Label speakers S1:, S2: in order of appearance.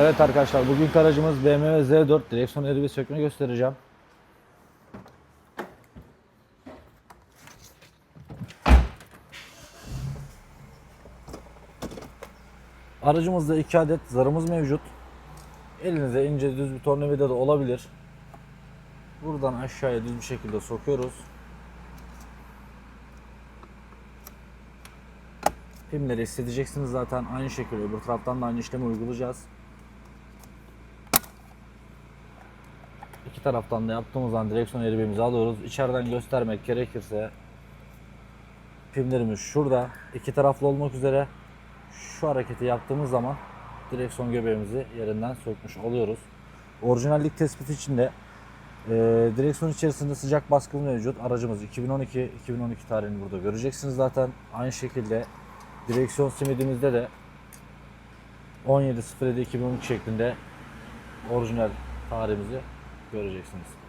S1: Evet arkadaşlar bugünkü aracımız BMW Z4 direksiyon eri sökme göstereceğim. Aracımızda 2 adet zarımız mevcut. Elinize ince düz bir tornavida da olabilir. Buradan aşağıya düz bir şekilde sokuyoruz. Pimleri hissedeceksiniz zaten aynı şekilde öbür taraftan da aynı işlemi uygulayacağız. Taraftan da yaptığımız an direksiyon erimimizi alıyoruz. İçeriden göstermek gerekirse pimlerimiz şurada. iki taraflı olmak üzere şu hareketi yaptığımız zaman direksiyon göbeğimizi yerinden sökmüş oluyoruz. Orijinallik tespiti için de e, direksiyon içerisinde sıcak baskı mevcut. Aracımız 2012 2012 tarihini burada göreceksiniz zaten. Aynı şekilde direksiyon simidimizde de 17.07.2012 şeklinde orijinal tarihimizi göreceksiniz.